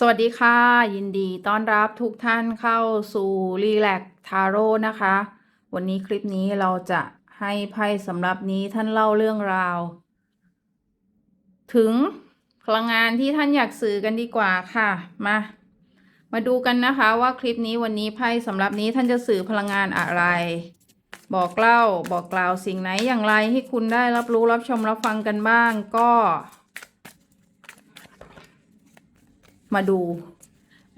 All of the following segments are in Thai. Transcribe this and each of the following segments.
สวัสดีค่ะ ยินดีต้อนรับทุกท่านเข้าสู่รีแลกทาโร่นะคะ วันนี้คลิปนี้เราจะให้ไพ่สำหรับนี้ท่านเล่าเรื่องราว ถึงพลังงานที่ท่านอยากสื่อกันดีกว่าค่ะ มา มาดูกันนะคะว่าคลิปนี้วันนี้ไพ่สำหรับนี้ท่านจะสื่อพลังงานอะไร บอกเล่าบอกกล่าวสิ่งไหนอย่างไรให้คุณได้รับรู้รับชมรับฟังกันบ้างก็ มาดู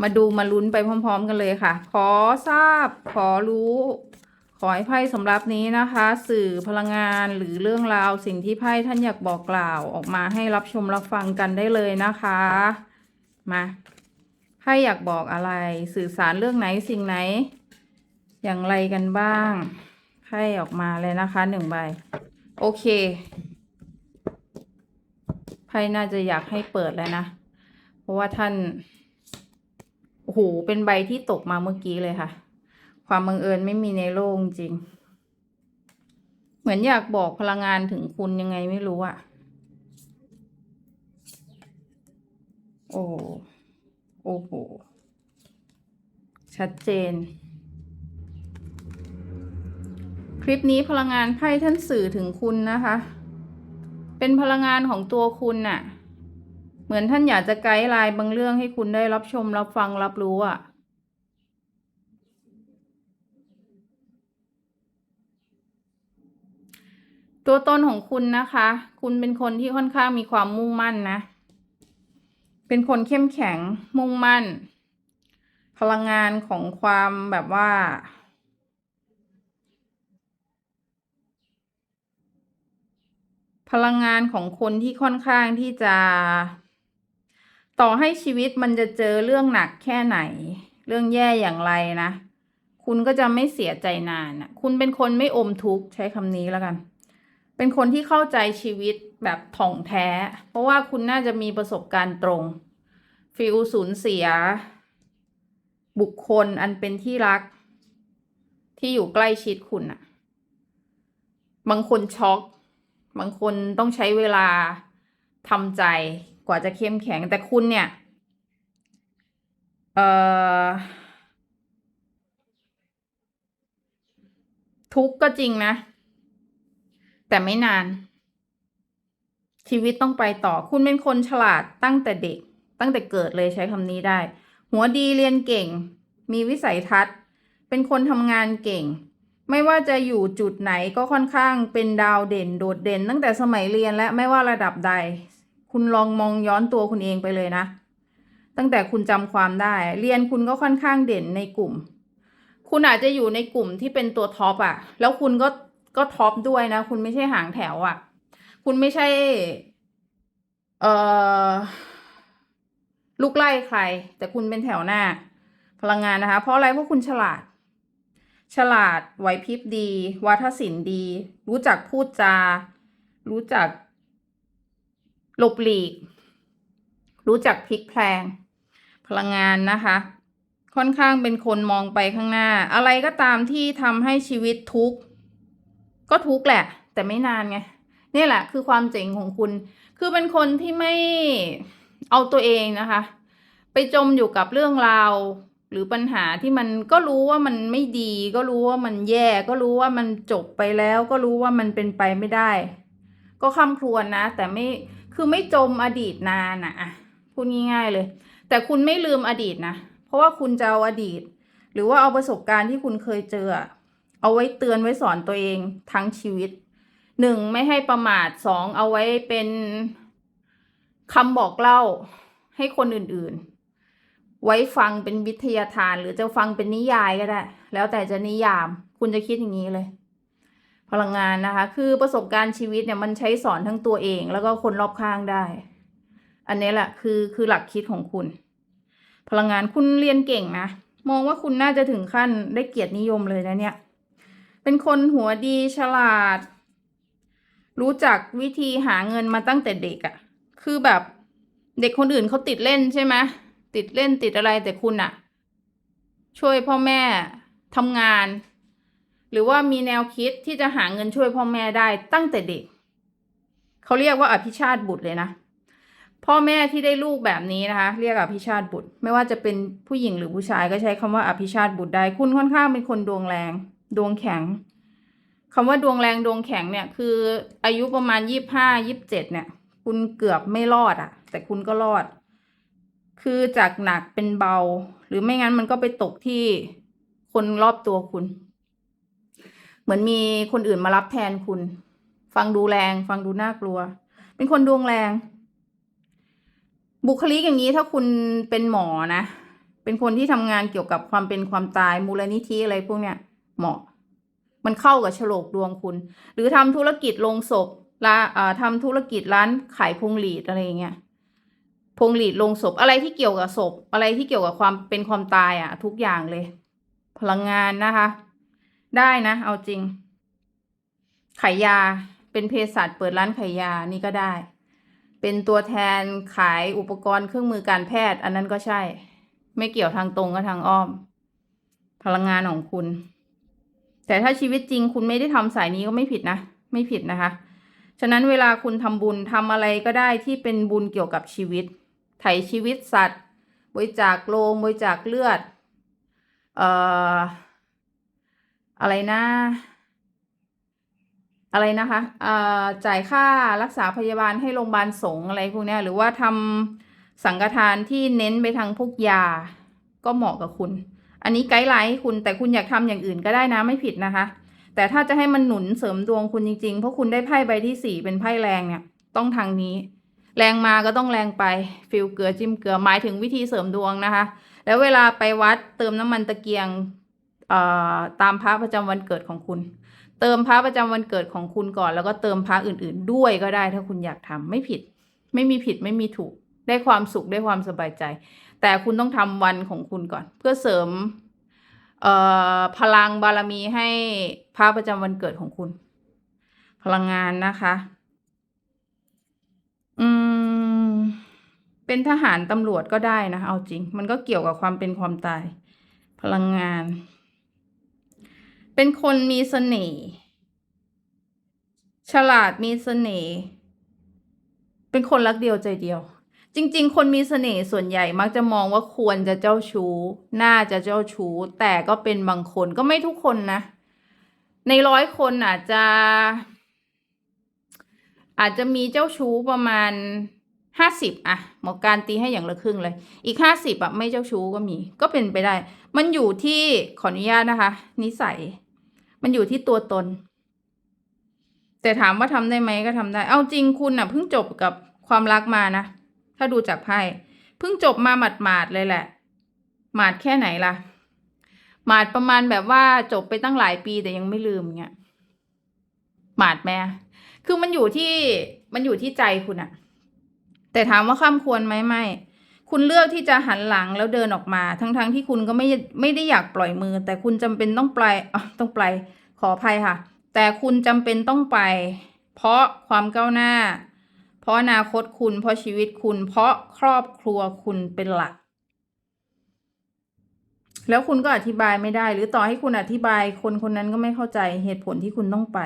มาดูมาลุ้นไปพร้อม ๆ กันเลยค่ะ ขอทราบ ขอรู้ ขอให้ไพ่สำหรับนี้นะคะ สื่อพลังงานหรือเรื่องราวสิ่งที่ไพ่ท่านอยากบอกกล่าวออกมาให้รับชมรับฟังกันได้เลยนะคะ มาไพ่อยากบอกอะไร สื่อสารเรื่องไหนสิ่งไหน อย่างไรกันบ้างไพ่ออกมาเลยนะคะหนึ่งใบ โอเคไพ่น่าจะอยากให้เปิดแล้วนะ ราะว่าท่าน โอ้โห เป็นใบที่ตกมาเมื่อกี้เลยค่ะ ความบังเอิญไม่มีในโลกจริง เหมือนอยากบอกพลังงานถึงคุณยังไงไม่รู้อะโอ้โอ้โห ชัดเจน คลิปนี้พลังงานไพ่ท่านสื่อถึงคุณนะคะ เป็นพลังงานของตัวคุณน่ะ เหมือนท่านอยากจะไกด์ไลน์บางเรื่องให้คุณได้รับชมรับฟังรับรู้อะ่ะตัวตนของคุณนะคะ คุณเป็นคนที่ค่อนข้างมีความมุ่งมั่นนะ เป็นคนเข้มแข็ง มุ่งมั่น พลังงานของความแบบว่า พลังงานของคนที่ค่อนข้างที่จะ ต่อให้ชีวิตมันจะเจอเรื่องหนักแค่ไหน เรื่องแย่อย่างไรนะ คุณก็จะไม่เสียใจนานนะคุณเป็นคนไม่อมทุกข์ใช้คำนี้แล้วกัน เป็นคนที่เข้าใจชีวิตแบบถ่องแท้ เพราะว่าคุณน่าจะมีประสบการณ์ตรงฟิลสูญเสีย บุคคลอันเป็นที่รัก ที่อยู่ใกล้ชิดคุณอะบางคนช็อก บางคนต้องใช้เวลาทำใจ กว่าจะเข้มแข็งแต่คุณเนี่ย เอ่อ ทุกข์ก็จริงนะ แต่ไม่นาน ชีวิตต้องไปต่อ คุณเป็นคนฉลาดตั้งแต่เด็ก ตั้งแต่เกิดเลยใช้คำนี้ได้ หัวดีเรียนเก่ง มีวิสัยทัศน์ เป็นคนทำงานเก่งไม่ว่าจะอยู่จุดไหนก็ค่อนข้างเป็นดาวเด่นโดดเด่น ตั้งแต่สมัยเรียนและไม่ว่าระดับใด คุณลองมองย้อนตัวคุณเองไปเลยนะ ตั้งแต่คุณจำความได้ เรียนคุณก็ค่อนข้างเด่นในกลุ่ม คุณอาจจะอยู่ในกลุ่มที่เป็นตัวท็อปอะแล้วคุณก็ก็ท็อปด้วยนะ คุณไม่ใช่หางแถวอะคุณไม่ใช่ เอ่อลูกไล่ใคร แต่คุณเป็นแถวหน้า พลังงานนะคะ เพราะอะไรเพราะคุณฉลาด ฉลาดไหวพริบดี วาทศิลป์ดี รู้จักพูดจา รู้จัก หลบหลีก รู้จักพลิกแพลง พลังงานนะคะ ค่อนข้างเป็นคนมองไปข้างหน้า อะไรก็ตามที่ทำให้ชีวิตทุกข์ก็ทุกข์แหละ แต่ไม่นานไงนี่แหละ คือความเจ๋งของคุณ คือเป็นคนที่ไม่เอาตัวเองนะคะ ไปจมอยู่กับเรื่องราวหรือปัญหาที่มันก็รู้ว่ามันไม่ดี ก็รู้ว่ามันแย่ ก็รู้ว่ามันจบไปแล้ว ก็รู้ว่ามันเป็นไปไม่ได้ ก็คำครวญนะ แต่ไม่ คือไม่จมอดีตนานอะอะพูดง่ายๆเลย แต่คุณไม่ลืมอดีตนะ เพราะว่าคุณจะเอาอดีต หรือว่าเอาประสบการณ์ที่คุณเคยเจอ เอาไว้เตือนไว้สอนตัวเองทั้งชีวิตหนึ่งไม่ให้ประมาทสองเอาไว้เป็นคำบอกเล่าให้คนอื่นๆ ไว้ฟังเป็นวิทยาทาน หรือจะฟังเป็นนิยายก็ได้ แล้วแต่จะนิยาม คุณจะคิดอย่างนี้เลย พลังงานนะคะ คือประสบการณ์ชีวิตเนี่ยมันใช้สอนทั้งตัวเอง แล้วก็คนรอบข้างได้ อันนี้แหละคือคือหลักคิดของคุณ พลังงานคุณเรียนเก่งนะมองว่าคุณน่าจะถึงขั้นได้เกียรตินิยมเลยนะเนี่ย เป็นคนหัวดีฉลาด รู้จักวิธีหาเงินมาตั้งแต่เด็กอะ่ะ คือแบบเด็กคนอื่นเขาติดเล่นใช่ไหมติดเล่นติดอะไรแต่คุณอะช่วยพ่อแม่ทำงาน หรือว่ามีแนวคิดที่จะหาเงินช่วยพ่อแม่ได้ตั้งแต่เด็ก เขาเรียกว่าอภิชาติบุตรเลยนะ พ่อแม่ที่ได้ลูกแบบนี้นะคะ เรียกอภิชาติบุตร ไม่ว่าจะเป็นผู้หญิงหรือผู้ชายก็ใช้คำว่าอภิชาติบุตรได้ คุณค่อนข้างเป็นคนดวงแรง ดวงแข็งคำว่าดวงแรงดวงแข็งเนี่ย คืออายุประมาณยี่ห้ายี่เจ็ดเนี่ย คุณเกือบไม่รอดอะ่ะ แต่คุณก็รอด คือจากหนักเป็นเบา หรือไม่งั้นมันก็ไปตกที่คนรอบตัวคุณ เหมือนมีคนอื่นมารับแทนคุณ ฟังดูแรง ฟังดูน่ากลัว เป็นคนดวงแรง บุคลิกอย่างนี้ถ้าคุณเป็นหมอนะ เป็นคนที่ทำงานเกี่ยวกับความเป็นความตายมูลนิธิอะไรพวกเนี้ยเหมาะ มันเข้ากับโฉลกดวงคุณ หรือทำธุรกิจลงศพร้านอ่าทำธุรกิจร้านขายพวงหลีดอะไรอย่างเงี้ยพวงหลีดลงศพอะไรที่เกี่ยวกับศพ อะไรที่เกี่ยวกับความเป็นความตายอะ ทุกอย่างเลย พลังงานนะคะ ได้นะ เอาจริง ขายยา เป็นเภสัชเปิดร้านขายยานี่ก็ได้ เป็นตัวแทนขายอุปกรณ์เครื่องมือการแพทย์ อันนั้นก็ใช่ ไม่เกี่ยวทางตรงก็ทางอ้อม พลังงานของคุณ แต่ถ้าชีวิตจริงคุณไม่ได้ทำสายนี้ก็ไม่ผิดนะ ไม่ผิดนะคะ ฉะนั้นเวลาคุณทำบุญทำอะไรก็ได้ที่เป็นบุญเกี่ยวกับชีวิต ไถ่ชีวิตสัตว์ บริจาคโลงบริจาคเลือด เอ่อ อะไรนะ อะไรนะคะเอ่อจ่ายค่ารักษาพยาบาลให้โรงพยาบาลสงอะไรพวกนี้หรือว่าทำสังฆทานที่เน้นไปทางพวกยา ก็เหมาะกับคุณ อันนี้ไกด์ไลน์คุณแต่คุณอยากทำอย่างอื่นก็ได้นะไม่ผิดนะคะ แต่ถ้าจะให้มันหนุนเสริมดวงคุณจริงๆ เพราะคุณได้ไพ่ใบที่สี่เป็นไพ่แรงเนี่ย ต้องทางนี้แรงมาก็ต้องแรงไปฟิลเกลือจิ้มเกลือหมายถึงวิธีเสริมดวงนะคะ แล้วเวลาไปวัดเติมน้ำมันตะเกียง ตามพระประจำวันเกิดของคุณ เติมพระประจำวันเกิดของคุณก่อน แล้วก็เติมพระอื่น ๆ ด้วยก็ได้ถ้าคุณอยากทำไม่ผิด ไม่มีผิดไม่มีถูก ได้ความสุขได้ความสบายใจ แต่คุณต้องทำวันของคุณก่อน เพื่อเสริมพลังบารมีให้พระประจำวันเกิดของคุณ พลังงานนะคะ อืม เป็นทหารตำรวจก็ได้นะ เอาจริง มันก็เกี่ยวกับความเป็นความตาย พลังงาน เป็นคนมีเสน่ห์ ฉลาดมีเสน่ห์ เป็นคนรักเดียวใจเดียว จริง ๆ คนมีเสน่ห์ส่วนใหญ่มักจะมองว่าควรจะเจ้าชู้ น่าจะเจ้าชู้ แต่ก็เป็นบางคนก็ไม่ทุกคนนะ ในร้อยคนอาจจะ อาจจะมีเจ้าชู้ประมาณห้าสิบอะหมอการตีให้อย่างละครึ่งเลย อีกห้าสิบอะไม่เจ้าชู้ก็มี ก็เป็นไปได้ มันอยู่ที่ขออนุญาตนะคะ นิสัย มันอยู่ที่ตัวตน แต่ถามว่าทำได้ไหมก็ทำได้ เอาจริงคุณอะเพิ่งจบกับความรักมานะ ถ้าดูจากไพ่เพิ่งจบมาหมาดๆเลยแหละ หมาดแค่ไหนล่ะ หมาดประมาณแบบว่าจบไปตั้งหลายปีแต่ยังไม่ลืมเงี้ยหมาดแม่คือมันอยู่ที่มันอยู่ที่ใจคุณอะแต่ถามว่าข้ามควรไหมไม่ คุณเลือกที่จะหันหลังแล้วเดินออกมา ทั้งๆทที่คุณก็ไม่ไม่ได้อยากปล่อยมือ แต่คุณจำเป็นต้องไปอะต้องไปขออภัยค่ะ แต่คุณจำเป็นต้องไป เพราะความก้าวหน้า เพราะอนาคตคุณ เพราะชีวิตคุณ เพราะครอบครัวคุณเป็นหลัก แล้วคุณก็อธิบายไม่ได้ หรือต่อให้คุณอธิบาย คนคนนั้นก็ไม่เข้าใจเหตุผลที่คุณต้องไป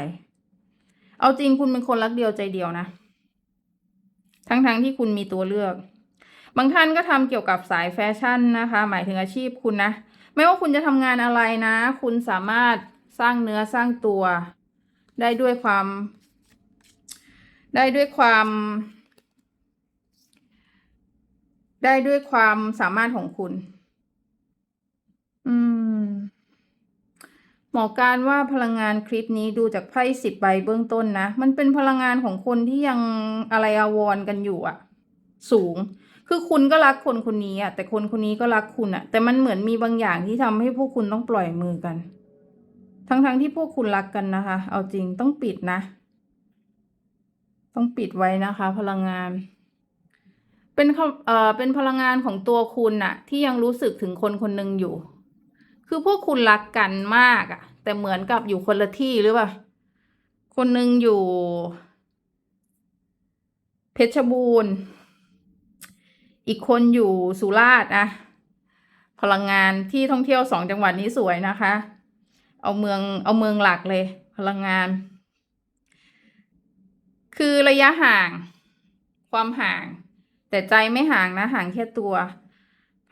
เอาจริงคุณเป็นคนรักเดียวใจเดียวนะ ทั้งๆทที่คุณมีตัวเลือก บางท่านก็ทำเกี่ยวกับสายแฟชั่นนะคะ หมายถึงอาชีพคุณนะ ไม่ว่าคุณจะทำงานอะไรนะ คุณสามารถสร้างเนื้อสร้างตัว ได้ด้วยความ ได้ด้วยความ ได้ด้วยความสามารถของคุณ อืม หมอการว่าพลังงานคลิปนี้ดูจากไพ่สิบใบเบื้องต้นนะ มันเป็นพลังงานของคนที่ยังอะไรอาวรกันอยู่อะสูง คือคุณก็รักคนคนนี้อะแต่คนคนนี้ก็รักคุณอะแต่มันเหมือนมีบางอย่างที่ทำให้พวกคุณต้องปล่อยมือกัน ทั้งๆที่พวกคุณรักกันนะคะ เอาจริงต้องปิดนะ ต้องปิดไว้นะคะ พลังงาน เป็นเอ่อเป็นพลังงานของตัวคุณน่ะ ที่ยังรู้สึกถึงคนคนหนึ่งอยู่ คือพวกคุณรักกันมากอะแต่เหมือนกับอยู่คนละที่หรือเปล่าคนหนึ่งอยู่ เพชรบูรณ์ อีกคนอยู่สุราษฎร์อะพลังงานที่ท่องเที่ยวสองจังหวัดนี้สวยนะคะ เอาเมืองเอาเมืองหลักเลย พลังงาน คือระยะห่าง ความห่าง แต่ใจไม่ห่างนะ ห่างแค่ตัว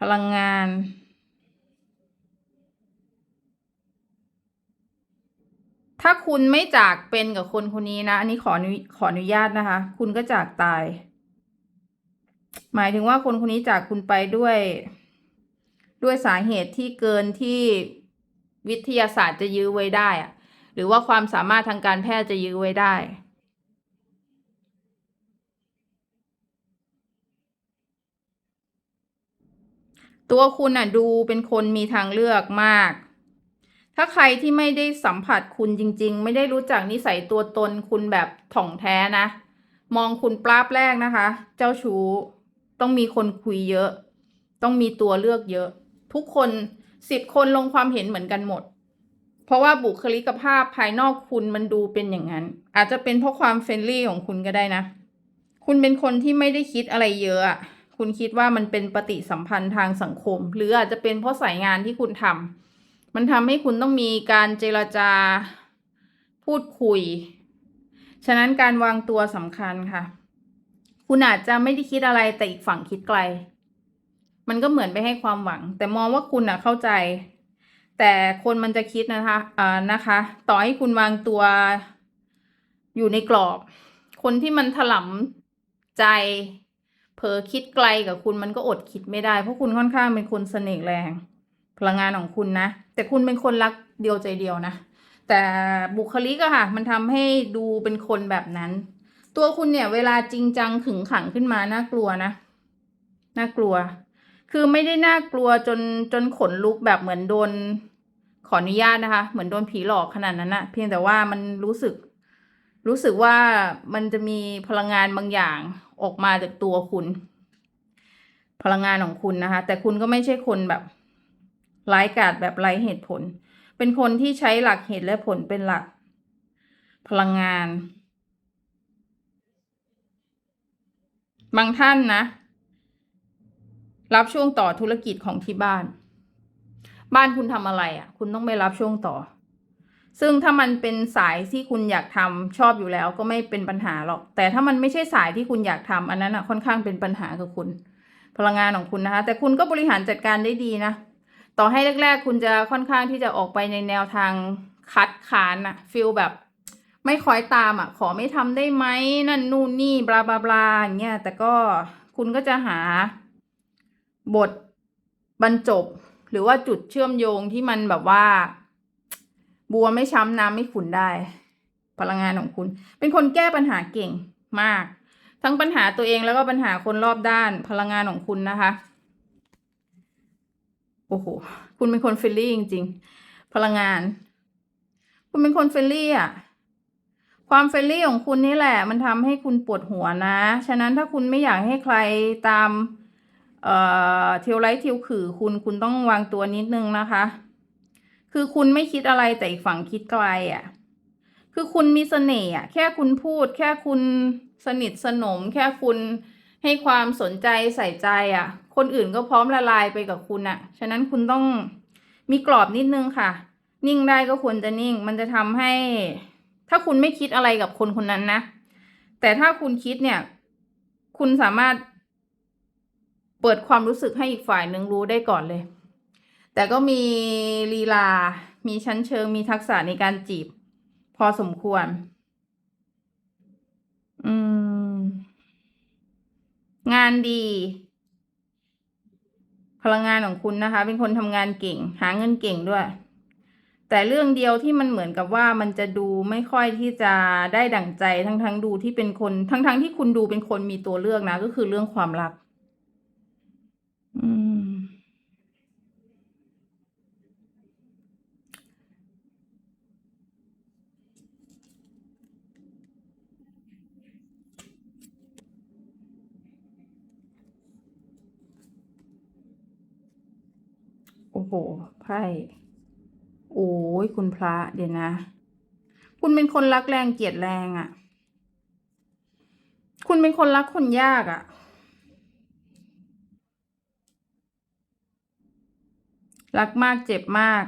พลังงาน ถ้าคุณไม่จากเป็นกับคนคนนี้นะ อันนี้ขออนุขออนุญาตนะคะ คุณก็จากตาย หมายถึงว่าคนคนนี้จากคุณไปด้วย ด้วยสาเหตุที่เกินที่วิทยาศาสตร์จะยื้อไว้ได้อะหรือว่าความสามารถทางการแพทย์จะยื้อไว้ได้ตัวคุณน่ะดูเป็นคนมีทางเลือกมาก ถ้าใครที่ไม่ได้สัมผัสคุณจริง ๆ ไม่ได้รู้จักนิสัยตัวตนคุณแบบถ่องแท้นะ มองคุณปลาบแรกนะคะ เจ้าชู้ ต้องมีคนคุยเยอะ ต้องมีตัวเลือกเยอะ ทุกคนสิบคนลงความเห็นเหมือนกันหมด เพราะว่าบุคลิกภาพภายนอกคุณมันดูเป็นอย่างนั้น อาจจะเป็นเพราะความเฟรนลี่ของคุณก็ได้นะ คุณเป็นคนที่ไม่ได้คิดอะไรเยอะคุณคิดว่ามันเป็นปฏิสัมพันธ์ทางสังคม หรืออาจจะเป็นเพราะสายงานที่คุณทำมันทำให้คุณต้องมีการเจรจาพูดคุย ฉะนั้นการวางตัวสำคัญค่ะ คุณอาจจะไม่ได้คิดอะไรแต่อีกฝั่งคิดไกล มันก็เหมือนไปให้ความหวัง แต่มองว่าคุณอะเข้าใจ แต่คนมันจะคิดนะคะอ่านะคะ ต่อให้คุณวางตัวอยู่ในกรอบ คนที่มันถลำใจเผลอคิดไกลกับคุณมันก็อดคิดไม่ได้ เพราะคุณค่อนข้างเป็นคนเสน่ห์แรง พลังงานของคุณนะ แต่คุณเป็นคนรักเดียวใจเดียวนะ แต่บุคลิกอะค่ะ มันทำให้ดูเป็นคนแบบนั้น ตัวคุณเนี่ยเวลาจริงจังขึงขังขึ้นมาน่ากลัวนะน่ากลัว คือไม่ได้น่ากลัวจนจนขนลุกแบบเหมือนโดนขออนุญาตนะคะ เหมือนโดนผีหลอกขนาดนั้นนะเพียงแต่ว่ามันรู้สึก รู้สึกว่ามันจะมีพลังงานบางอย่างออกมาจากตัวคุณ พลังงานของคุณนะคะ แต่คุณก็ไม่ใช่คนแบบไร้กาดแบบไร้เหตุผล เป็นคนที่ใช้หลักเหตุและผลเป็นหลัก พลังงาน บางท่านนะ รับช่วงต่อธุรกิจของที่บ้าน บ้านคุณทำอะไรอะ่ะ คุณต้องไปรับช่วงต่อ ซึ่งถ้ามันเป็นสายที่คุณอยากทำชอบอยู่แล้วก็ไม่เป็นปัญหาหรอก แต่ถ้ามันไม่ใช่สายที่คุณอยากทำอันนั้นอะค่อนข้างเป็นปัญหากับคุณ พลังงานของคุณนะคะ แต่คุณก็บริหารจัดการได้ดีนะต่อให้แรก ๆ คุณจะค่อนข้างที่จะออกไปในแนวทางคัดค้านอะฟิลแบบ ไม่คอยตามอะ ขอไม่ทำได้ไหมนั่นนู่นนี่บลาบลาบลาอย่างเงี้ยแต่ก็คุณก็จะหาบทบรรจบ หรือว่าจุดเชื่อมโยงที่มันแบบว่า บัวไม่ช้ำน้ำไม่ขุนได้ พลังงานของคุณ เป็นคนแก้ปัญหาเก่งมาก ทั้งปัญหาตัวเองแล้วก็ปัญหาคนรอบด้านพลังงานของคุณนะคะโอ้โหคุณเป็นคนเฟรนลี่จริง ๆ พลังงาน คุณเป็นคนเฟรนลี่อะ ความเฟรนลี่ของคุณนี่แหละ มันทำให้คุณปวดหัวนะ ฉะนั้นถ้าคุณไม่อยากให้ใครตาม เอ่อเทียวไลท์เทียวขือคุณคุณต้องวางตัวนิดนึงนะคะ คือคุณไม่คิดอะไรแต่อีกฝั่งคิดไกลอะ คือคุณมีเสน่ห์อะ แค่คุณพูด แค่คุณสนิทสนม แค่คุณให้ความสนใจใส่ใจอะ คนอื่นก็พร้อมละลายไปกับคุณอะ ฉะนั้นคุณต้องมีกรอบนิดนึงค่ะ นิ่งได้ก็ควรจะนิ่ง มันจะทำให้ ถ้าคุณไม่คิดอะไรกับคนคนนั้นนะ แต่ถ้าคุณคิดเนี่ย คุณสามารถเปิดความรู้สึกให้อีกฝ่ายหนึ่งรู้ได้ก่อนเลย แต่ก็มีลีลา มีชั้นเชิง มีทักษะในการจีบ พอสมควร อืม งานดี พลังงานของคุณนะคะ เป็นคนทำงานเก่ง หาเงินเก่งด้วย แต่เรื่องเดียวที่มันเหมือนกับว่ามันจะดูไม่ค่อยที่จะได้ดั่งใจทั้งทั้งๆดูที่เป็นคน ทั้งๆที่คุณดูเป็นคนมีตัวเลือกนะ ก็คือเรื่องความรัก อืม โอ้โหไพ่ ยคุณพระเดี๋ยวนะ คุณเป็นคนรักแรงเกลียดแรงอะ่ะ คุณเป็นคนรักคนยากอะ่ะ รักมากเจ็บมาก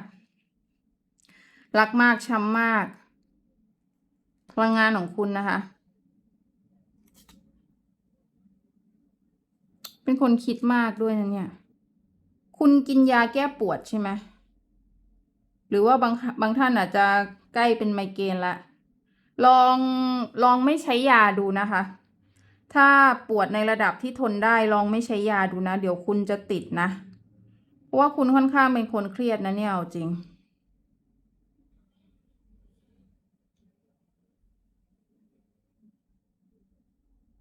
รักมากช้ำมาก พลังงานของคุณนะคะ เป็นคนคิดมากด้วยนะเนี่ย คุณกินยาแก้ปวดใช่ไหม หรือว่าบางบางท่านอาจจะใกล้เป็นไมเกรนละ ลองลองไม่ใช้ยาดูนะคะ ถ้าปวดในระดับที่ทนได้ลองไม่ใช้ยาดูนะ เดี๋ยวคุณจะติดนะ เพราะว่าคุณค่อนข้างเป็นคนเครียดนะเนี่ยเอาจริง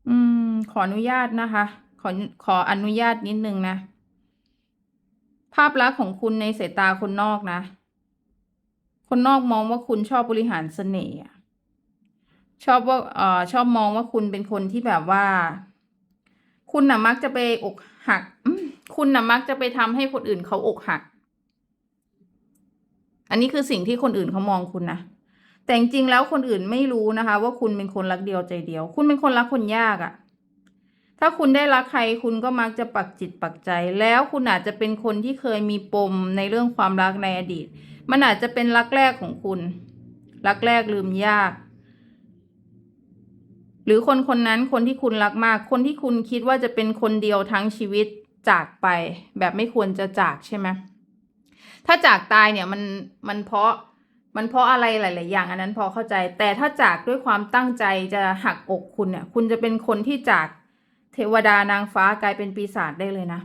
อืม ขออนุญาตนะคะ ขอขออนุญาตนิดนึงนะ ภาพลักษณ์ของคุณในสายตาคนนอกนะ คนนอกมองว่าคุณชอบบริหารเสน่ห์ชอบว่าเอ่อชอบมองว่าคุณเป็นคนที่แบบว่า คุณน่ะมักจะไปอกหัก คุณน่ะมักจะไปทำให้คนอื่นเขาอกหัก อันนี้คือสิ่งที่คนอื่นเขามองคุณนะแต่จริงแล้วคนอื่นไม่รู้นะคะ ว่าคุณเป็นคนรักเดียวใจเดียว คุณเป็นคนรักคนยากอะ่ะ ถ้าคุณได้รักใครคุณก็มักจะปักจิตปักใจ แล้วคุณอาจจะเป็นคนที่เคยมีปมในเรื่องความรักในอดีต มันอาจจะเป็นรักแรกของคุณ รักแรกลืมยาก หรือคนคนนั้นคนที่คุณรักมาก คนที่คุณคิดว่าจะเป็นคนเดียวทั้งชีวิตจากไป แบบไม่ควรจะจากใช่ไหมถ้าจากตายเนี่ยมันมันเพราะมันเพราะอะไรหลาย ๆ อย่างอันนั้นพอเข้าใจ แต่ถ้าจากด้วยความตั้งใจจะหักอกคุณเนี่ย คุณจะเป็นคนที่จากเทวดานางฟ้ากลายเป็นปีศาจได้เลยนะ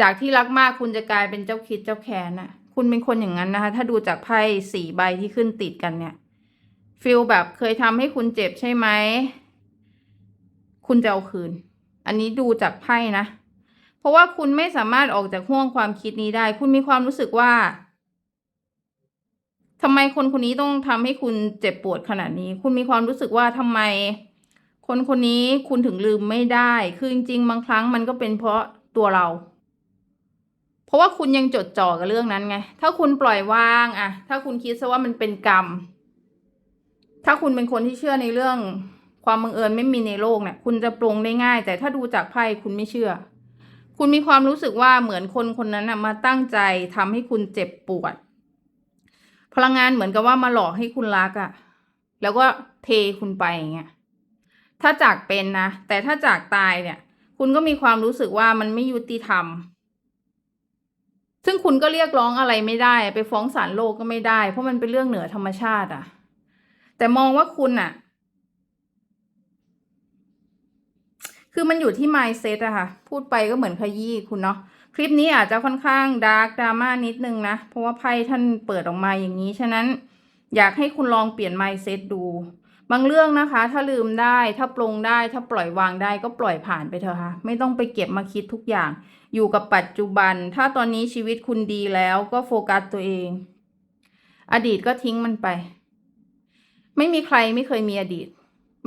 จากที่รักมากคุณจะกลายเป็นเจ้าคิดเจ้าแค้นนะ คุณเป็นคนอย่างนั้นนะคะ ถ้าดูจากไพ่สี่ใบที่ขึ้นติดกันเนี่ยฟิลแบบเคยทำให้คุณเจ็บใช่ไหม คุณจะเอาคืน อันนี้ดูจากไพ่นะ เพราะว่าคุณไม่สามารถออกจากห่วงความคิดนี้ได้ คุณมีความรู้สึกว่าทำไมคนคนนี้ต้องทำให้คุณเจ็บปวดขนาดนี้ คุณมีความรู้สึกว่าทำไม คนคนนี้คุณถึงลืมไม่ได้ คือจริงๆบางครั้งมันก็เป็นเพราะตัวเรา เพราะว่าคุณยังจดจ่อกับเรื่องนั้นไง ถ้าคุณปล่อยวางอะถ้าคุณคิดซะว่ามันเป็นกรรม ถ้าคุณเป็นคนที่เชื่อในเรื่องความบังเอิญไม่มีในโลกเนี่ย คุณจะปรงได้ง่าย แต่ถ้าดูจากไพ่คุณไม่เชื่อ คุณมีความรู้สึกว่าเหมือนคนคนนั้นนะมาตั้งใจทำให้คุณเจ็บปวด พลังงานเหมือนกับว่ามาหลอกให้คุณรักอะแล้วก็เทคุณไปอย่างเงี้ย ถ้าจากเป็นนะ แต่ถ้าจากตายเนี่ย คุณก็มีความรู้สึกว่ามันไม่ยุติธรรม ซึ่งคุณก็เรียกร้องอะไรไม่ได้ ไปฟ้องศาลโลกก็ไม่ได้ เพราะมันเป็นเรื่องเหนือธรรมชาติอะ่ะ แต่มองว่าคุณอะ่ะ คือมันอยู่ที่ mindset อะค่ะ พูดไปก็เหมือนขยี้คุณเนาะคลิปนี้อาจจะค่อนข้างดาร์กดราม่านิดนึงนะ เพราะว่าไพ่ท่านเปิดออกมาอย่างนี้ ฉะนั้นอยากให้คุณลองเปลี่ยน mindset ดู บางเรื่องนะคะ ถ้าลืมได้ ถ้าปลงได้ ถ้าปล่อยวางได้ก็ปล่อยผ่านไปเถอะค่ะ ไม่ต้องไปเก็บมาคิดทุกอย่าง อยู่กับปัจจุบัน ถ้าตอนนี้ชีวิตคุณดีแล้วก็โฟกัสตัวเอง อดีตก็ทิ้งมันไป ไม่มีใครไม่เคยมีอดีต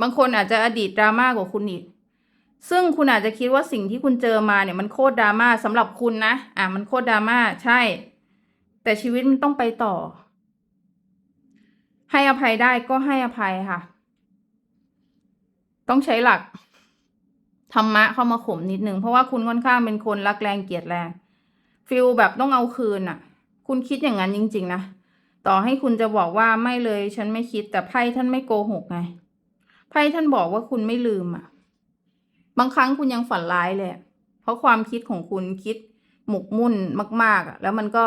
บางคนอาจจะอดีตดราม่ากว่าคุณอีก ซึ่งคุณอาจจะคิดว่าสิ่งที่คุณเจอมาเนี่ยมันโคตรดราม่าสำหรับคุณนะ อะมันโคตรดราม่าใช่ แต่ชีวิตมันต้องไปต่อ ให้อภัยได้ก็ให้อภัยค่ะ ต้องใช้หลัก ธรรมะเข้ามาข่มนิดนึง เพราะว่าคุณค่อนข้างเป็นคนรักแรงเกลียดแรงฟิลแบบต้องเอาคืนอะ คุณคิดอย่างนั้นจริง ๆ นะ ต่อให้คุณจะบอกว่าไม่เลยฉันไม่คิดแต่ไพ่ท่านไม่โกหกไงไพ่ท่านบอกว่าคุณไม่ลืมอะ บางครั้งคุณยังฝันร้ายเลยเพราะความคิดของคุณคิดหมกมุ่นมาก ๆ แล้วมันก็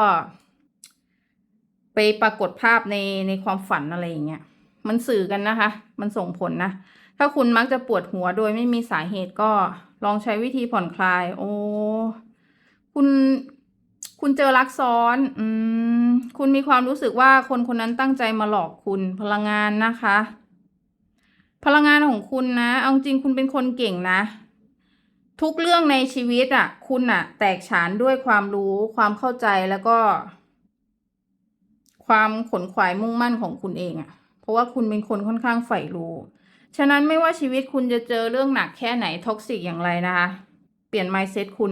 ไปปรากฏภาพในในความฝันอะไรอย่างเงี้ยมันสื่อกันนะคะ มันส่งผลนะ ถ้าคุณมักจะปวดหัวโดยไม่มีสาเหตุก็ลองใช้วิธีผ่อนคลาย โอ้คุณคุณเจอรักซ้อน อืม คุณมีความรู้สึกว่าคนคนนั้นตั้งใจมาหลอกคุณพลังงานนะคะ พลังงานของคุณนะ เอาจริงคุณเป็นคนเก่งนะ ทุกเรื่องในชีวิตอะ่ะ คุณอะ่ะ แตกฉานด้วยความรู้ ความเข้าใจแล้วก็ ความขนขวายมุ่งมั่นของคุณเองอะ่ะ เพราะว่าคุณเป็นคนค่อนข้างใฝ่รู้ ฉะนั้นไม่ว่าชีวิตคุณจะเจอเรื่องหนักแค่ไหนท็อกซิกอย่างไรนะคะ เปลี่ยน mindset คุณ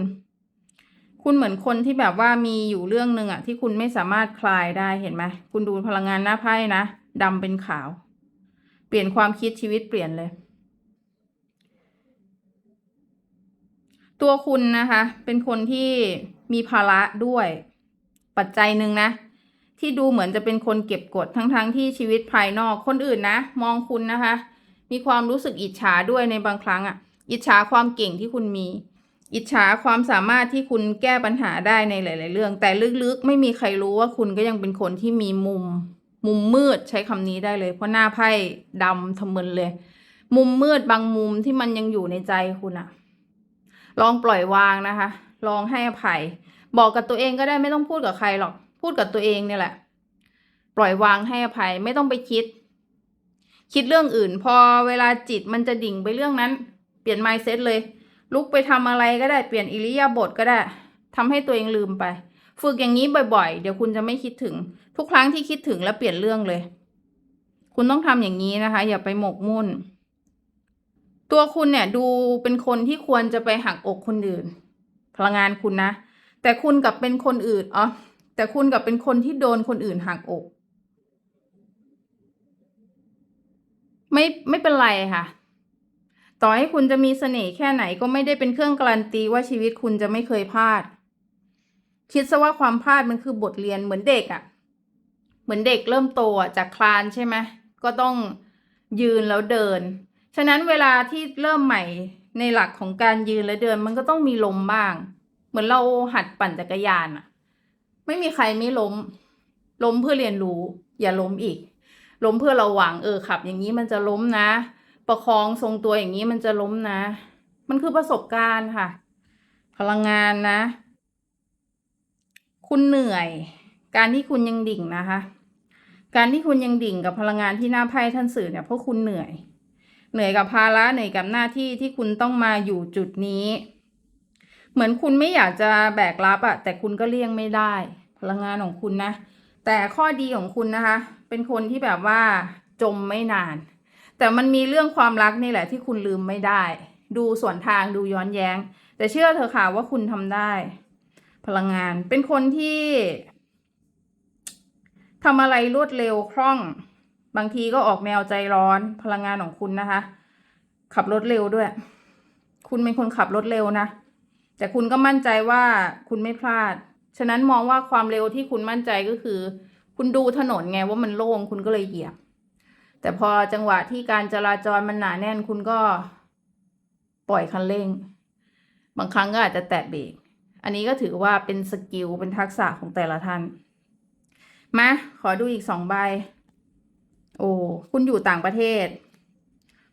คุณเหมือนคนที่แบบว่ามีอยู่เรื่องหนึ่งอะที่คุณไม่สามารถคลายได้เห็นไหมคุณดูพลังงานหน้าไพ่นะดำเป็นขาว เปลี่ยนความคิดชีวิตเปลี่ยนเลย ตัวคุณนะคะ เป็นคนที่มีภาระด้วย ปัจจัยหนึ่งนะที่ดูเหมือนจะเป็นคนเก็บกดทั้งๆทที่ชีวิตภายนอกคนอื่นนะ มองคุณนะคะ มีความรู้สึกอิจฉาด้วยในบางครั้งอะ่ะ อิจฉาความเก่งที่คุณมี อิจฉาความสามารถที่คุณแก้ปัญหาได้ในหลาย ๆ เรื่อง แต่ลึก ๆ ไม่มีใครรู้ว่าคุณก็ยังเป็นคนที่มีมุม มุมมืดใช้คำนี้ได้เลย เพราะหน้าไพ่ดำทะมึนเลย มุมมืดบางมุมที่มันยังอยู่ในใจคุณอะลองปล่อยวางนะคะ ลองให้อภัย บอกกับตัวเองก็ได้ไม่ต้องพูดกับใครหรอก พูดกับตัวเองเนี่ยแหละ ปล่อยวางให้อภัยไม่ต้องไปคิด คิดเรื่องอื่น พอเวลาจิตมันจะดิ่งไปเรื่องนั้น เปลี่ยน mindset เลย ลุกไปทำอะไรก็ได้เปลี่ยนอิริยาบถก็ได้ทำให้ตัวเองลืมไป ฝึกอย่างนี้บ่อยๆ เดี๋ยวคุณจะไม่คิดถึง ทุกครั้งที่คิดถึงแล้วเปลี่ยนเรื่องเลย คุณต้องทำอย่างนี้นะคะ อย่าไปหมกมุ่น ตัวคุณเนี่ยดูเป็นคนที่ควรจะไปหักอกคนอื่น พลังงานคุณนะ แต่คุณกับเป็นคนอื่นอ๋อแต่คุณกับเป็นคนที่โดนคนอื่นหักอก ไม่ไม่เป็นไรค่ะ ต่อให้คุณจะมีเสน่ห์แค่ไหนก็ไม่ได้เป็นเครื่องการันตีว่าชีวิตคุณจะไม่เคยพลาด คิดซะว่าความพลาดมันคือบทเรียนเหมือนเด็กอะ่ะ เหมือนเด็กเริ่มโตอะจากคลานใช่ไหมก็ต้องยืนแล้วเดิน ฉะนั้นเวลาที่เริ่มใหม่ในหลักของการยืนและเดินมันก็ต้องมีล้มบ้าง เหมือนเราหัดปั่นจักรยานอะ่ะ ไม่มีใครไม่ล้ม ล้มเพื่อเรียนรู้ อย่าล้มอีก ล้มเพื่อเราหวังเออขับ อย่างนี้มันจะล้มนะ ประคองทรงตัวอย่างนี้มันจะล้มนะ มันคือประสบการณ์ค่ะ พลังงานนะ คุณเหนื่อย การที่คุณยังดิ่งนะคะ การที่คุณยังดิ่งกับพลังงานที่หน้าไพ่ท่านสื่อเนี่ยเพราะคุณเหนื่อย เหนื่อยกับภาระเหนื่อยกับหน้าที่ที่คุณต้องมาอยู่จุดนี้ เหมือนคุณไม่อยากจะแบกรับอะแต่คุณก็เลี่ยงไม่ได้ พลังงานของคุณนะแต่ข้อดีของคุณนะคะ เป็นคนที่แบบว่าจมไม่นาน แต่มันมีเรื่องความรักนี่แหละที่คุณลืมไม่ได้ ดูส่วนทางดูย้อนแย้ง แต่เชื่อเถอค่ะว่าคุณทำได้ พลังงานเป็นคนที่ทำอะไรรวดเร็วคล่อง บางทีก็ออกแนวใจร้อน พลังงานของคุณนะคะ ขับรถเร็วด้วย คุณเป็นคนขับรถเร็วนะ แต่คุณก็มั่นใจว่าคุณไม่พลาด ฉะนั้นมองว่าความเร็วที่คุณมั่นใจก็คือ คุณดูถนนไงว่ามันโล่งคุณก็เลยเหยียบ แต่พอจังหวะที่การจราจรมันหนาแน่นคุณก็ปล่อยคันเร่ง บางครั้งก็อาจจะแตะเบรกอันนี้ก็ถือว่าเป็นสกิลเป็นทักษะของแต่ละท่าน มาขอดูอีกสองใบ โอ้คุณอยู่ต่างประเทศ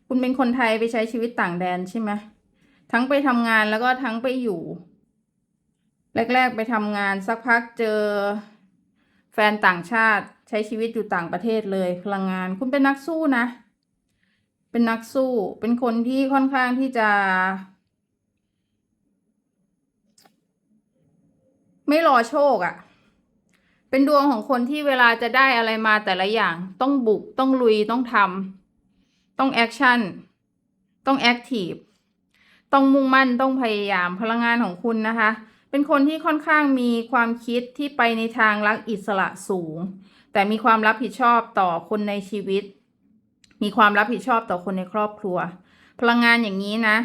คุณเป็นคนไทยไปใช้ชีวิตต่างแดนใช่ไหมทั้งไปทำงานแล้วก็ทั้งไปอยู่ แรก ๆ ไปทำงานสักพักเจอ แฟนต่างชาติใช้ชีวิตอยู่ต่างประเทศเลยพลังงาน คุณเป็นนักสู้นะ เป็นนักสู้ เป็นคนที่ค่อนข้างที่จะ ไม่รอโชคอะ่ะ เป็นดวงของคนที่เวลาจะได้อะไรมาแต่ละอย่าง ต้องบุกต้องลุยต้องทำต้องแอคชั่น ต้องแอคทีฟต้องมุ่งมั่นต้องพยายามพลังงานของคุณนะคะ เป็นคนที่ค่อนข้างมีความคิดที่ไปในทางรักอิสระสูง แต่มีความรับผิดชอบต่อคนในชีวิต มีความรับผิดชอบต่อคนในครอบครัว พลังงานอย่างนี้นะ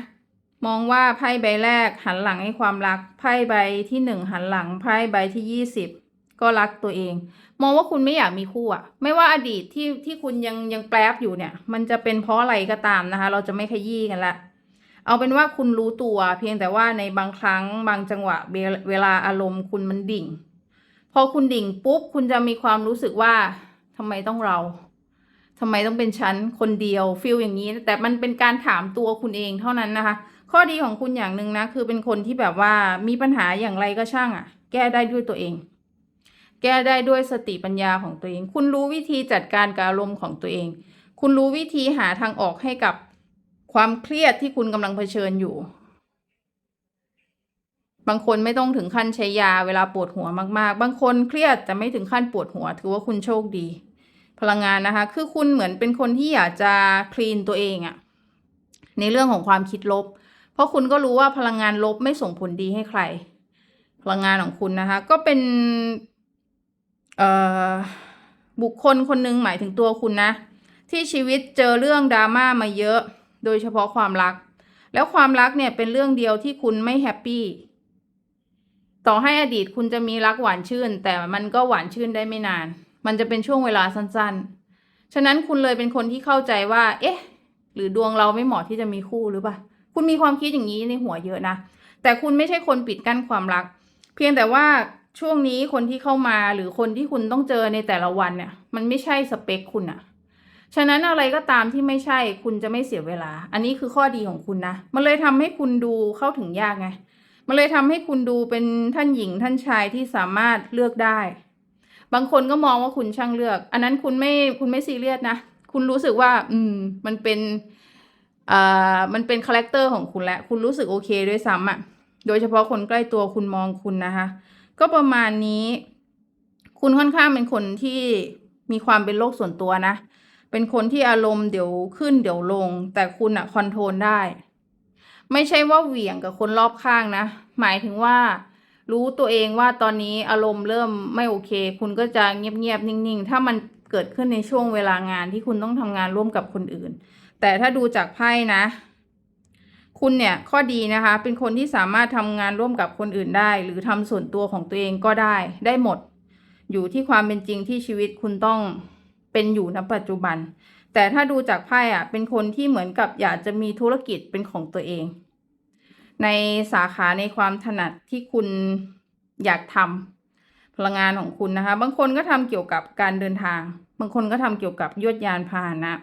มองว่าไพ่ใบแรกหันหลังให้ความรักไพ่ใบที่หนึ่งหันหลังไพ่ใบที่ยี่สิบก็รักตัวเอง มองว่าคุณไม่อยากมีคู่อะไม่ว่าอดีตที่ที่คุณยังยังแปรบอยู่เนี่ย มันจะเป็นเพราะอะไรก็ตามนะคะ เราจะไม่ขยี้กันละ เอาเป็นว่าคุณรู้ตัวเพียงแต่ว่าในบางครั้งบางจังหวะเวลาอารมณ์คุณมันดิ่ง พอคุณดิ่งปุ๊บคุณจะมีความรู้สึกว่าทำไมต้องเราทำไมต้องเป็นฉันคนเดียวฟีลอย่างนี้ แต่มันเป็นการถามตัวคุณเองเท่านั้นนะคะ ข้อดีของคุณอย่างหนึ่งนะคือเป็นคนที่แบบว่ามีปัญหาอย่างไรก็ช่างอะ่ะ แก้ได้ด้วยตัวเอง แก้ได้ด้วยสติปัญญาของตัวเอง คุณรู้วิธีจัดการกับอารมณ์ของตัวเอง คุณรู้วิธีหาทางออกให้กับ ความเครียดที่คุณกำลังเผชิญอยู่ บางคนไม่ต้องถึงขั้นใช้ยาเวลาปวดหัวมากๆ บางคนเครียดแต่ไม่ถึงขั้นปวดหัว ถือว่าคุณโชคดี พลังงานนะคะ คือคุณเหมือนเป็นคนที่อยากจะคลีนตัวเองอะในเรื่องของความคิดลบ เพราะคุณก็รู้ว่าพลังงานลบไม่ส่งผลดีให้ใคร พลังงานของคุณนะคะ ก็เป็นบุคคลคนหนึ่งหมายถึงตัวคุณนะ ที่ชีวิตเจอเรื่องดราม่ามาเยอะ โดยเฉพาะความรัก แล้วความรักเนี่ยเป็นเรื่องเดียวที่คุณไม่แฮปปี้ ต่อให้อดีตคุณจะมีรักหวานชื่น แต่มันก็หวานชื่นได้ไม่นาน มันจะเป็นช่วงเวลาสั้นๆ ฉะนั้นคุณเลยเป็นคนที่เข้าใจว่า เอ๊ะ หรือดวงเราไม่เหมาะที่จะมีคู่หรือเปล่า คุณมีความคิดอย่างนี้ในหัวเยอะนะ แต่คุณไม่ใช่คนปิดกั้นความรัก เพียงแต่ว่าช่วงนี้คนที่เข้ามาหรือคนที่คุณต้องเจอในแต่ละวันเนี่ย มันไม่ใช่สเปคคุณอะ ฉะนั้นอะไรก็ตามที่ไม่ใช่คุณจะไม่เสียเวลา อันนี้คือข้อดีของคุณนะ มันเลยทำให้คุณดูเข้าถึงยากไง มันเลยทำให้คุณดูเป็นท่านหญิงท่านชายที่สามารถเลือกได้ บางคนก็มองว่าคุณช่างเลือก อันนั้นคุณไม่คุณไม่ซีเรียสนะ คุณรู้สึกว่า อืม มันเป็นอ่ามันเป็นคาแรคเตอร์ของคุณแล้ว คุณรู้สึกโอเคด้วยซ้ำอะ่ะ โดยเฉพาะคนใกล้ตัวคุณมองคุณนะคะ ก็ประมาณนี้ คุณค่อนข้างเป็นคนที่มีความเป็นโลกส่วนตัวนะ เป็นคนที่อารมณ์เดี๋ยวขึ้นเดี๋ยวลง แต่คุณอะคอนโทรลได้ ไม่ใช่ว่าเหวี่ยงกับคนรอบข้างนะ หมายถึงว่า รู้ตัวเองว่าตอนนี้อารมณ์เริ่มไม่โอเค คุณก็จะเงียบๆนิ่งๆ ถ้ามันเกิดขึ้นในช่วงเวลางานที่คุณต้องทำงานร่วมกับคนอื่น แต่ถ้าดูจากไพ่นะ คุณเนี่ยข้อดีนะคะ เป็นคนที่สามารถทำงานร่วมกับคนอื่นได้ หรือทำส่วนตัวของตัวเองก็ได้ ได้หมด อยู่ที่ความเป็นจริงที่ชีวิตคุณต้อง เป็นอยู่ณปัจจุบัน แต่ถ้าดูจากไพ่อะเป็นคนที่เหมือนกับอยากจะมีธุรกิจเป็นของตัวเอง ในสาขาในความถนัดที่คุณอยากทำพลังงานของคุณนะคะ บางคนก็ทำเกี่ยวกับการเดินทาง บางคนก็ทำเกี่ยวกับยวดยานพาหนะ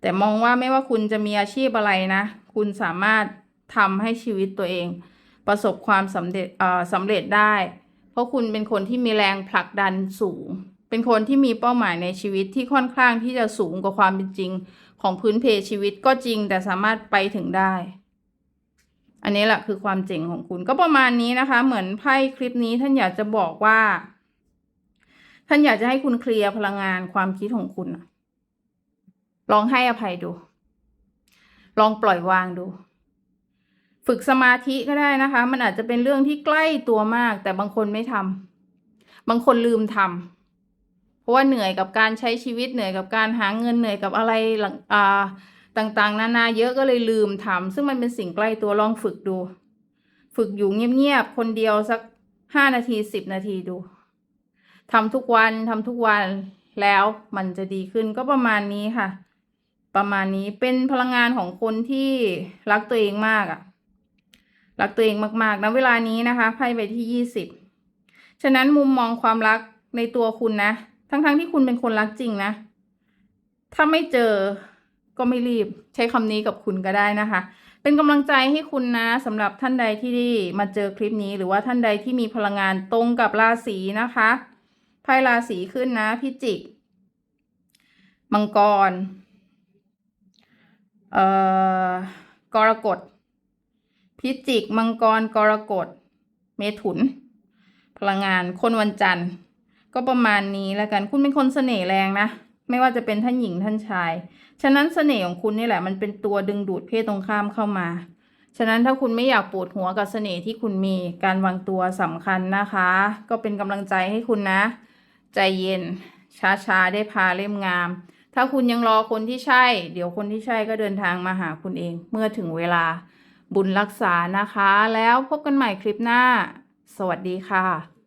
แต่มองว่าไม่ว่าคุณจะมีอาชีพอะไรนะ คุณสามารถทำให้ชีวิตตัวเอง ประสบความสำเร็จสำเร็จได้ เพราะคุณเป็นคนที่มีแรงผลักดันสูง เป็นคนที่มีเป้าหมายในชีวิตที่ค่อนข้างที่จะสูงกว่าความเป็นจริง ของพื้นเพชีวิตก็จริงแต่สามารถไปถึงได้ อันนี้แหละคือความเจ๋งของคุณก็ประมาณนี้นะคะ เหมือนไพ่คลิปนี้ท่านอยากจะบอกว่า ท่านอยากจะให้คุณเคลียร์พลังงานความคิดของคุณลองให้อภัยดู ลองปล่อยวางดู ฝึกสมาธิก็ได้นะคะ มันอาจจะเป็นเรื่องที่ใกล้ตัวมาก แต่บางคนไม่ทำบางคนลืมทำ ราะว่าเหนื่อยกับการใช้ชีวิตเหนื่อยกับการหาเงินเหนื่อยกับอะไรหลังอ่าต่างๆ นานาเยอะก็เลยลืมทำซึ่งมันเป็นสิ่งใกล้ตัวลองฝึกดู ฝึกอยู่เงียบๆคนเดียวสักห้านาทีสิบนาทีดูทำทุกวันทำทุกวันแล้วมันจะดีขึ้นก็ประมาณนี้ค่ะ ประมาณนี้เป็นพลังงานของคนที่รักตัวเองมากอะ่ะรักตัวเองมากๆนะเวลานี้นะคะไพ่ไปที่ยี่สิบฉะนั้นมุมมองความรักในตัวคุณนะ ทั้งๆที่คุณเป็นคนรักจริงนะ ถ้าไม่เจอก็ไม่รีบใช้คำนี้กับคุณก็ได้นะคะ เป็นกำลังใจให้คุณนะสำหรับท่านใดที่มาเจอคลิปนี้ หรือว่าท่านใดที่มีพลังงานตรงกับราศีนะคะไพ่ราศีขึ้นนะพิจิก มังกร เอ่อกรกฎพิจิก มังกร กรกฎ เมถุน พลังงานคนวันจันทร์ ก็ประมาณนี้แล้วกัน คุณเป็นคนเสน่ห์แรงนะ ไม่ว่าจะเป็นท่านหญิงท่านชาย ฉะนั้นเสน่ห์ของคุณนี่แหละ มันเป็นตัวดึงดูดเพศตรงข้ามเข้ามา ฉะนั้นถ้าคุณไม่อยากปวดหัวกับเสน่ห์ที่คุณมี การวางตัวสำคัญนะคะ ก็เป็นกำลังใจให้คุณนะ ใจเย็น ช้าๆ ได้พาเล่มงาม ถ้าคุณยังรอคนที่ใช่ เดี๋ยวคนที่ใช่ก็เดินทางมาหาคุณเอง เมื่อถึงเวลาบุญรักษานะคะ แล้วพบกันใหม่คลิปหน้า สวัสดีค่ะ